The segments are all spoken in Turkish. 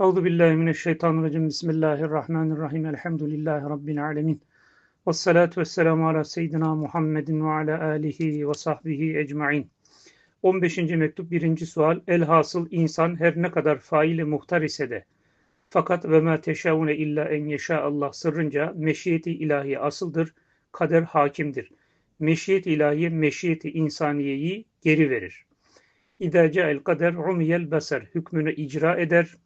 Euzu billahi mineşşeytanirracim. Bismillahirrahmanirrahim. Elhamdülillahi rabbil alamin. Ves salatu vesselamu ala seyyidina Muhammedin ve ala alihi ve sahbihi ecmaîn. 15. mektup 1. sual. Elhasıl insan her ne kadar faili muhtar ise de fakat ve ma teşaune illa en yeşa Allah sırrınca meşiyeti ilahi asıldır, kader hakimdir. Meşiyet ilahi meşiyeti insaniyeyi geri verir. İdâ el kader umiyel beser hükmünü icra eder,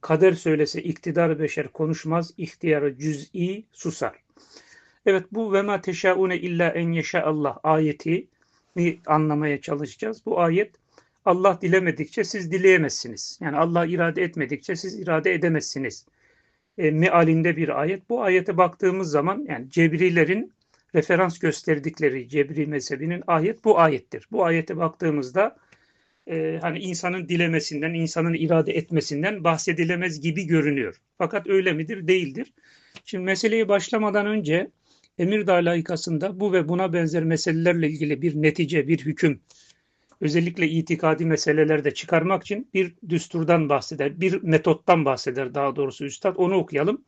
Kader söylese iktidar beşer konuşmaz, ihtiyarı cüz'i susar. Evet bu ve ma teşaune illa en yeşa Allah ayeti anlamaya çalışacağız. Bu ayet Allah dilemedikçe siz dileyemezsiniz. Yani Allah irade etmedikçe siz irade edemezsiniz. E, mealinde bir ayet. Bu ayete baktığımız zaman yani Cebrilerin referans gösterdikleri Cebri mezhebinin ayet bu ayettir. Bu ayete baktığımızda e, hani insanın dilemesinden, insanın irade etmesinden bahsedilemez gibi görünüyor. Fakat öyle midir? Değildir. Şimdi meseleye başlamadan önce Emirdağ layıkasında bu ve buna benzer meselelerle ilgili bir netice, bir hüküm, özellikle itikadi meselelerde çıkarmak için bir düsturdan bahseder, bir metottan bahseder daha doğrusu Üstad. Onu okuyalım.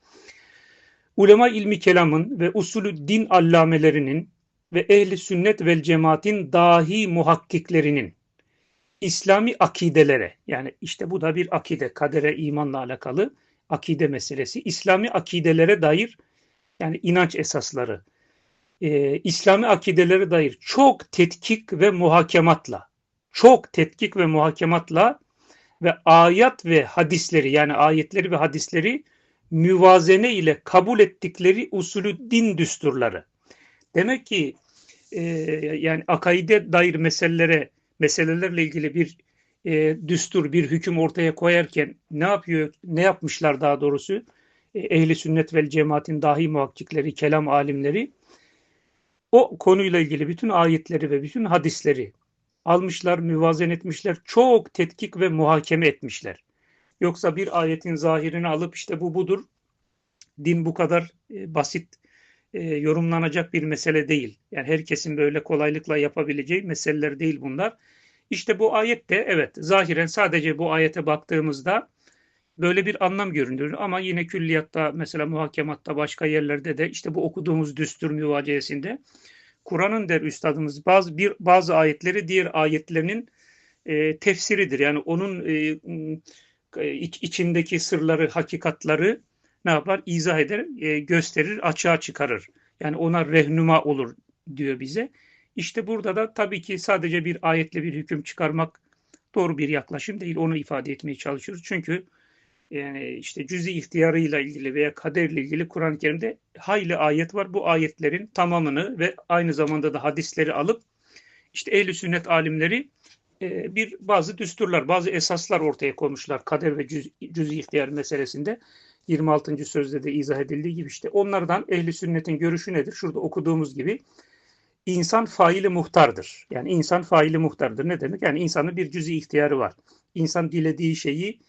Ulema ilmi kelamın ve usulü din allamelerinin ve ehli sünnet vel cemaatin dahi muhakkiklerinin İslami akidelere yani işte bu da bir akide, kadere imanla alakalı akide meselesi. İslami akidelere dair yani inanç esasları, e, İslami akidelere dair çok tetkik ve muhakematla, çok tetkik ve muhakematla ve ayet ve hadisleri yani ayetleri ve hadisleri müvazene ile kabul ettikleri usulü din düsturları. Demek ki e, yani akaide dair meselelere meselelerle ilgili bir e, düstur, bir hüküm ortaya koyarken ne yapıyor, ne yapmışlar daha doğrusu? E, ehli sünnet vel cemaatin dahi muhakkikleri, kelam alimleri o konuyla ilgili bütün ayetleri ve bütün hadisleri almışlar, müvazen etmişler, çok tetkik ve muhakeme etmişler. Yoksa bir ayetin zahirini alıp işte bu budur, din bu kadar e, basit e, yorumlanacak bir mesele değil. Yani herkesin böyle kolaylıkla yapabileceği meseleler değil bunlar. İşte bu ayette evet zahiren sadece bu ayete baktığımızda böyle bir anlam görünür ama yine külliyatta mesela muhakematta başka yerlerde de işte bu okuduğumuz düstur müvaceyesinde Kur'an'ın der üstadımız bazı bir bazı ayetleri diğer ayetlerinin e, tefsiridir. Yani onun e, iç, içindeki sırları, hakikatları ne yapar? İzah eder, e, gösterir, açığa çıkarır. Yani ona rehnuma olur diyor bize. İşte burada da tabii ki sadece bir ayetle bir hüküm çıkarmak doğru bir yaklaşım değil. Onu ifade etmeye çalışıyoruz. Çünkü yani işte cüzi ihtiyarıyla ilgili veya kaderle ilgili Kur'an-ı Kerim'de hayli ayet var. Bu ayetlerin tamamını ve aynı zamanda da hadisleri alıp işte ehl sünnet alimleri e, bir bazı düsturlar, bazı esaslar ortaya koymuşlar kader ve cüz, cüzi ihtiyar meselesinde. 26. sözde de izah edildiği gibi işte onlardan ehli sünnetin görüşü nedir? Şurada okuduğumuz gibi insan faili muhtardır. Yani insan faili muhtardır. Ne demek? Yani insanın bir cüzi ihtiyarı var. İnsan dilediği şeyi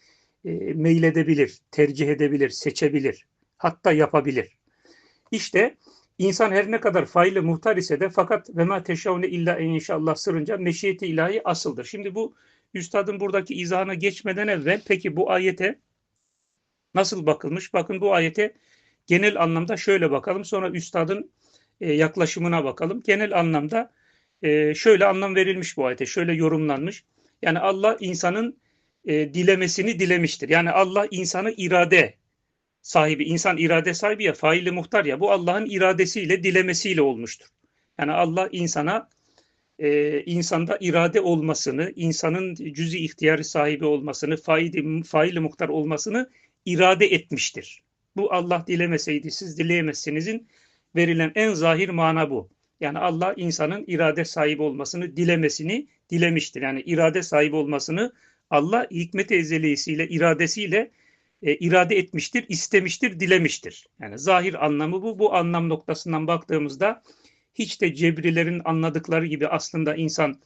e, meyledebilir, tercih edebilir, seçebilir, hatta yapabilir. İşte insan her ne kadar faili muhtar ise de fakat ve ma teşavne illa en inşallah sırrınca meşiyeti ilahi asıldır. Şimdi bu üstadın buradaki izahına geçmeden evvel peki bu ayete nasıl bakılmış? Bakın bu ayete genel anlamda şöyle bakalım. Sonra üstadın e, yaklaşımına bakalım. Genel anlamda e, şöyle anlam verilmiş bu ayete, şöyle yorumlanmış. Yani Allah insanın e, dilemesini dilemiştir. Yani Allah insanı irade sahibi, insan irade sahibi ya, faili muhtar ya, bu Allah'ın iradesiyle, dilemesiyle olmuştur. Yani Allah insana e, insanda irade olmasını, insanın cüzi ihtiyarı sahibi olmasını, faili, faili muhtar olmasını irade etmiştir. Bu Allah dilemeseydi siz dileyemezsinizin verilen en zahir mana bu. Yani Allah insanın irade sahibi olmasını dilemesini dilemiştir. Yani irade sahibi olmasını Allah hikmet-i ezelisiyle, iradesiyle e, irade etmiştir, istemiştir, dilemiştir. Yani zahir anlamı bu. Bu anlam noktasından baktığımızda hiç de cebrilerin anladıkları gibi aslında insan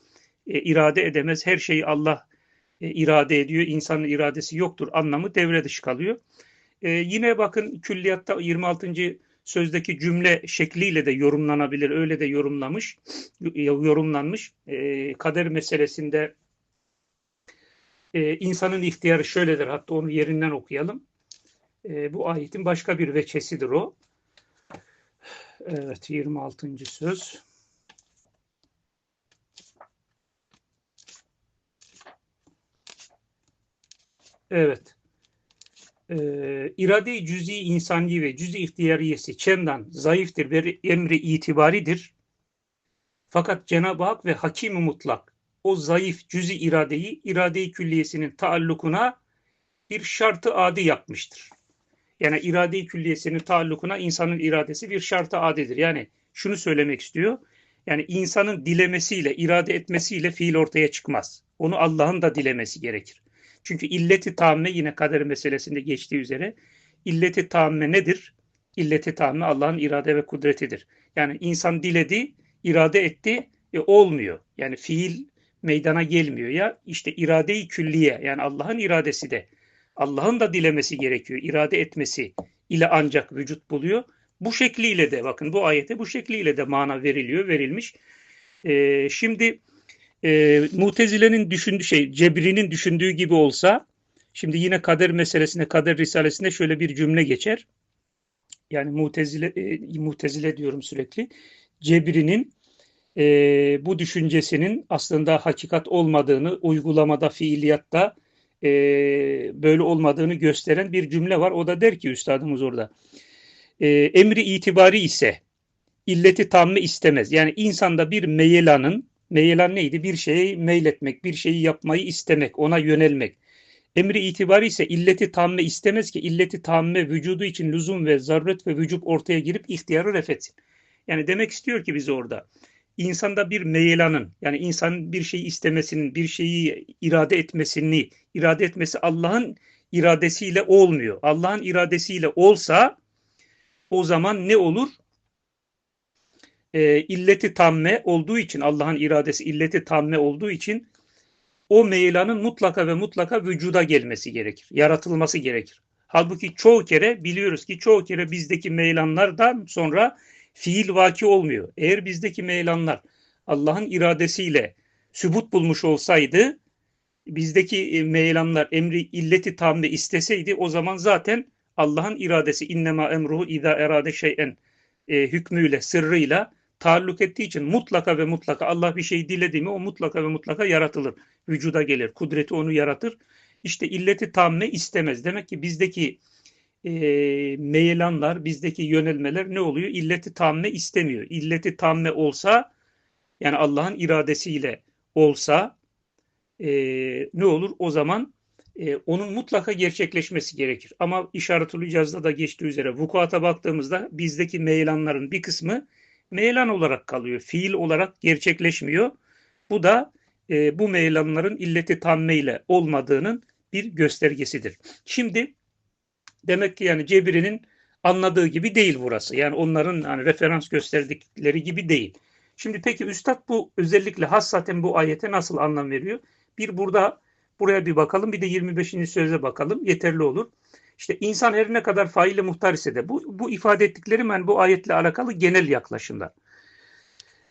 e, irade edemez. Her şeyi Allah e, irade ediyor. İnsanın iradesi yoktur anlamı devre dışı kalıyor. E, yine bakın külliyatta 26 sözdeki cümle şekliyle de yorumlanabilir. Öyle de yorumlamış, yorumlanmış. E, kader meselesinde e, insanın ihtiyarı şöyledir. Hatta onu yerinden okuyalım. E, bu ayetin başka bir veçesidir o. Evet 26. söz. Evet. Ee, irade-i cüz'i insani ve cüz-i ihtiyariyesi çemdan zayıftır ve emri itibaridir. Fakat Cenab-ı Hak ve hakim mutlak o zayıf cüz-i iradeyi irade-i külliyesinin taallukuna bir şartı adi yapmıştır. Yani irade-i külliyesinin taallukuna insanın iradesi bir şartı adidir. Yani şunu söylemek istiyor. Yani insanın dilemesiyle, irade etmesiyle fiil ortaya çıkmaz. Onu Allah'ın da dilemesi gerekir. Çünkü illeti tamme yine kader meselesinde geçtiği üzere illeti tamme nedir? İlleti tamme Allah'ın irade ve kudretidir. Yani insan diledi, irade etti, e, olmuyor. Yani fiil meydana gelmiyor ya. işte irade-i külliye yani Allah'ın iradesi de Allah'ın da dilemesi gerekiyor. irade etmesi ile ancak vücut buluyor. Bu şekliyle de bakın bu ayete bu şekliyle de mana veriliyor, verilmiş. Ee, şimdi e, Mutezile'nin düşündüğü şey, Cebri'nin düşündüğü gibi olsa, şimdi yine kader meselesinde, kader risalesinde şöyle bir cümle geçer. Yani Mutezile, e, Mutezile diyorum sürekli. Cebri'nin e, bu düşüncesinin aslında hakikat olmadığını, uygulamada, fiiliyatta e, böyle olmadığını gösteren bir cümle var. O da der ki üstadımız orada. E, emri itibari ise illeti tamme istemez. Yani insanda bir meyelanın Meyelan neydi? Bir şeyi meyletmek, bir şeyi yapmayı istemek, ona yönelmek. Emri itibari ise illeti tamme istemez ki illeti tamme vücudu için lüzum ve zaruret ve vücub ortaya girip ihtiyarı refetsin. Yani demek istiyor ki biz orada insanda bir meyelanın yani insanın bir şeyi istemesinin, bir şeyi irade etmesini, irade etmesi Allah'ın iradesiyle olmuyor. Allah'ın iradesiyle olsa o zaman ne olur? E, illeti tamme olduğu için Allah'ın iradesi illeti tamme olduğu için o meylanın mutlaka ve mutlaka vücuda gelmesi gerekir. Yaratılması gerekir. Halbuki çoğu kere biliyoruz ki çoğu kere bizdeki meylanlardan sonra fiil vaki olmuyor. Eğer bizdeki meylanlar Allah'ın iradesiyle sübut bulmuş olsaydı bizdeki e, meylanlar emri illeti tamme isteseydi o zaman zaten Allah'ın iradesi innema emruhu ida erade şeyen e, hükmüyle, sırrıyla taalluk ettiği için mutlaka ve mutlaka Allah bir şey diledi mi o mutlaka ve mutlaka yaratılır. Vücuda gelir. Kudreti onu yaratır. İşte illeti tamme istemez. Demek ki bizdeki e, meyelanlar, bizdeki yönelmeler ne oluyor? İlleti tamme istemiyor. İlleti tamme olsa yani Allah'ın iradesiyle olsa e, ne olur? O zaman e, onun mutlaka gerçekleşmesi gerekir. Ama işaretül icazda da geçtiği üzere vukuata baktığımızda bizdeki meyelanların bir kısmı meylan olarak kalıyor. Fiil olarak gerçekleşmiyor. Bu da e, bu meylanların illeti tamme ile olmadığının bir göstergesidir. Şimdi demek ki yani Cebri'nin anladığı gibi değil burası. Yani onların hani referans gösterdikleri gibi değil. Şimdi peki Üstad bu özellikle hassaten bu ayete nasıl anlam veriyor? Bir burada buraya bir bakalım bir de 25. söze bakalım yeterli olur. İşte insan her ne kadar faili muhtar ise de bu, bu ifade ettiklerim yani bu ayetle alakalı genel yaklaşımlar.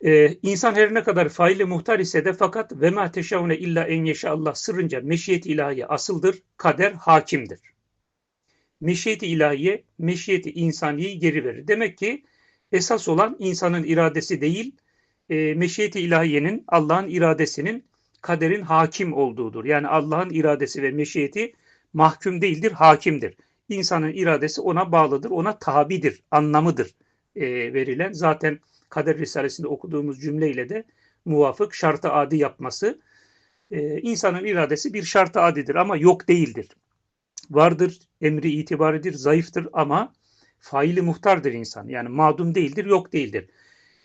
Ee, insan her ne kadar faili muhtar ise de fakat ve ma teşavune illa en yeşe Allah sırrınca meşiyet ilahi asıldır, kader hakimdir. Meşiyeti ilahiye, meşiyeti insaniyi geri verir. Demek ki esas olan insanın iradesi değil, e, meşiyeti ilahiyenin, Allah'ın iradesinin kaderin hakim olduğudur. Yani Allah'ın iradesi ve meşiyeti mahkum değildir, hakimdir. İnsanın iradesi ona bağlıdır, ona tabidir, anlamıdır e, verilen. Zaten Kader Risalesi'nde okuduğumuz cümleyle de muvafık şartı adi yapması. E, insanın iradesi bir şartı adidir ama yok değildir. Vardır, emri itibaridir, zayıftır ama faili muhtardır insan. Yani madum değildir, yok değildir.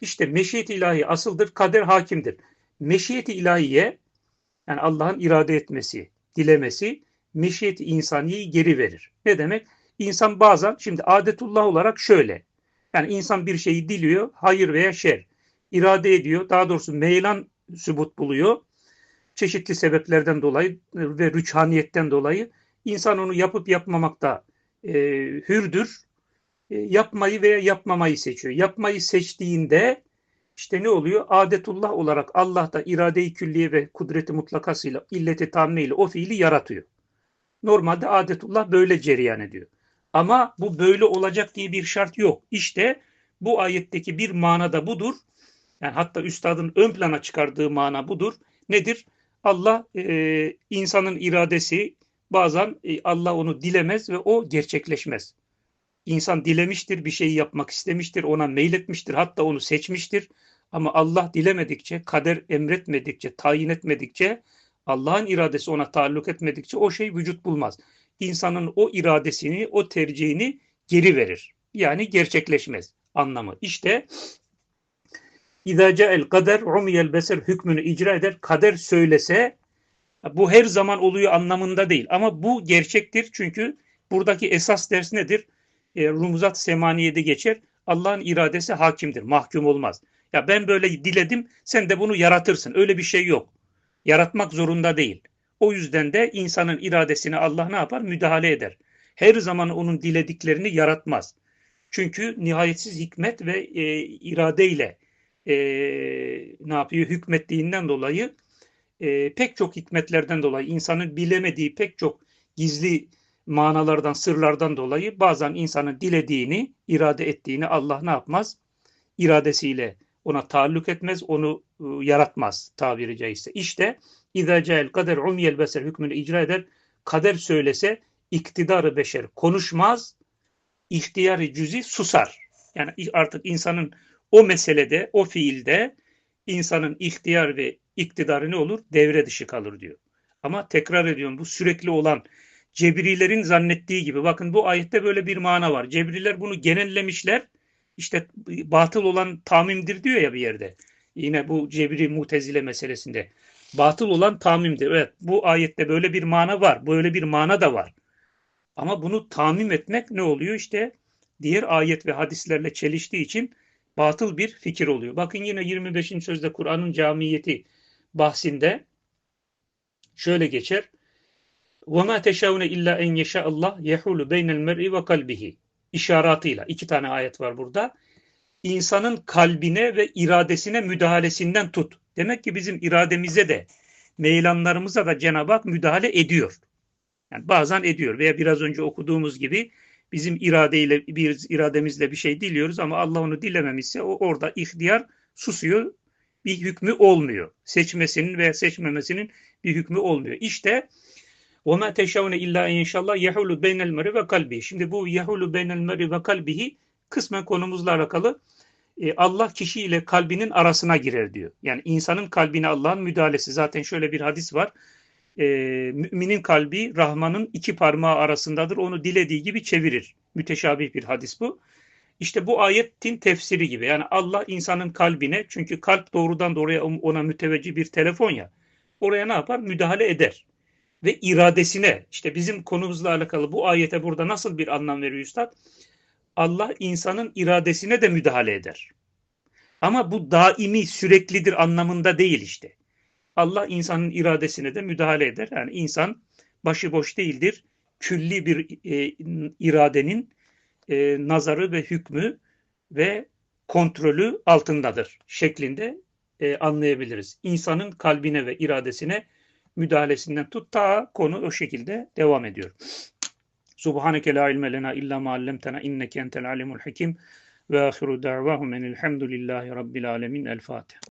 İşte meşiyet ilahi asıldır, kader hakimdir. Meşiyeti ilahiye yani Allah'ın irade etmesi, dilemesi meşiyet insaniyi geri verir. Ne demek? İnsan bazen şimdi adetullah olarak şöyle. Yani insan bir şeyi diliyor, hayır veya şer. irade ediyor, daha doğrusu meylan sübut buluyor. Çeşitli sebeplerden dolayı ve rüçhaniyetten dolayı insan onu yapıp yapmamakta e, hürdür. E, yapmayı veya yapmamayı seçiyor. Yapmayı seçtiğinde İşte ne oluyor? Adetullah olarak Allah da irade-i külliye ve kudreti mutlakasıyla, illeti tammiyle o fiili yaratıyor. Normalde adetullah böyle cereyan ediyor. Ama bu böyle olacak diye bir şart yok. İşte bu ayetteki bir mana da budur. Yani hatta üstadın ön plana çıkardığı mana budur. Nedir? Allah e, insanın iradesi bazen e, Allah onu dilemez ve o gerçekleşmez. İnsan dilemiştir, bir şeyi yapmak istemiştir, ona meyletmiştir, hatta onu seçmiştir. Ama Allah dilemedikçe, kader emretmedikçe, tayin etmedikçe, Allah'ın iradesi ona taalluk etmedikçe o şey vücut bulmaz. İnsanın o iradesini, o tercihini geri verir. Yani gerçekleşmez anlamı. İşte İzâ el kader umiyel beser hükmünü icra eder. Kader söylese bu her zaman oluyor anlamında değil. Ama bu gerçektir çünkü buradaki esas ders nedir? E, Rumuzat Semaniye'de geçer. Allah'ın iradesi hakimdir. Mahkum olmaz. Ya ben böyle diledim sen de bunu yaratırsın. Öyle bir şey yok. Yaratmak zorunda değil. O yüzden de insanın iradesine Allah ne yapar? Müdahale eder. Her zaman onun dilediklerini yaratmaz. Çünkü nihayetsiz hikmet ve e, iradeyle e, ne yapıyor? Hükmettiğinden dolayı e, pek çok hikmetlerden dolayı insanın bilemediği pek çok gizli manalardan, sırlardan dolayı bazen insanın dilediğini, irade ettiğini Allah ne yapmaz? İradesiyle ona taalluk etmez, onu e, yaratmaz tabiri caizse. İşte İzâ ca'el kader umyel beser hükmünü icra eder. Kader söylese iktidarı beşer konuşmaz, ihtiyarı cüzi susar. Yani artık insanın o meselede, o fiilde insanın ihtiyar ve iktidarı ne olur? Devre dışı kalır diyor. Ama tekrar ediyorum bu sürekli olan Cebrilerin zannettiği gibi. Bakın bu ayette böyle bir mana var. Cebriler bunu genellemişler İşte batıl olan tamimdir diyor ya bir yerde. Yine bu cebri mutezile meselesinde. Batıl olan tamimdir. Evet bu ayette böyle bir mana var. Böyle bir mana da var. Ama bunu tamim etmek ne oluyor? İşte diğer ayet ve hadislerle çeliştiği için batıl bir fikir oluyor. Bakın yine 25. sözde Kur'an'ın camiyeti bahsinde şöyle geçer. وَمَا تَشَاوْنَ اِلَّا اَنْ يَشَاءَ اللّٰهِ يَحُولُ بَيْنَ الْمَرْءِ وَقَلْبِهِ İşaratıyla. iki tane ayet var burada. İnsanın kalbine ve iradesine müdahalesinden tut. Demek ki bizim irademize de meylanlarımıza da Cenab-ı Hak müdahale ediyor. Yani bazen ediyor veya biraz önce okuduğumuz gibi bizim iradeyle bir irademizle bir şey diliyoruz ama Allah onu dilememişse o orada ihtiyar susuyor. Bir hükmü olmuyor. Seçmesinin veya seçmemesinin bir hükmü olmuyor. İşte وَمَا تَشَوْنَ illa inşallah yehulu beynel meri ve kalbi. Şimdi bu yehulu beynel meri ve kalbihi kısmen konumuzla alakalı e, Allah kişiyle kalbinin arasına girer diyor. Yani insanın kalbine Allah'ın müdahalesi. Zaten şöyle bir hadis var e, müminin kalbi Rahman'ın iki parmağı arasındadır. Onu dilediği gibi çevirir. Müteşabih bir hadis bu. İşte bu ayetin tefsiri gibi. Yani Allah insanın kalbine çünkü kalp doğrudan doğruya ona müteveccih bir telefon ya. Oraya ne yapar? Müdahale eder. Ve iradesine işte bizim konumuzla alakalı bu ayete burada nasıl bir anlam veriyor Üstad? Allah insanın iradesine de müdahale eder. Ama bu daimi süreklidir anlamında değil işte. Allah insanın iradesine de müdahale eder. Yani insan başıboş değildir. Külli bir e, iradenin e, nazarı ve hükmü ve kontrolü altındadır şeklinde e, anlayabiliriz. İnsanın kalbine ve iradesine müdahalesinden tut ta konu o şekilde devam ediyor. Subhaneke la ilme lena illa ma allamtena inneke entel alimul hakim ve ahiru da'vahum enilhamdülillahi rabbil alemin. El Fatiha.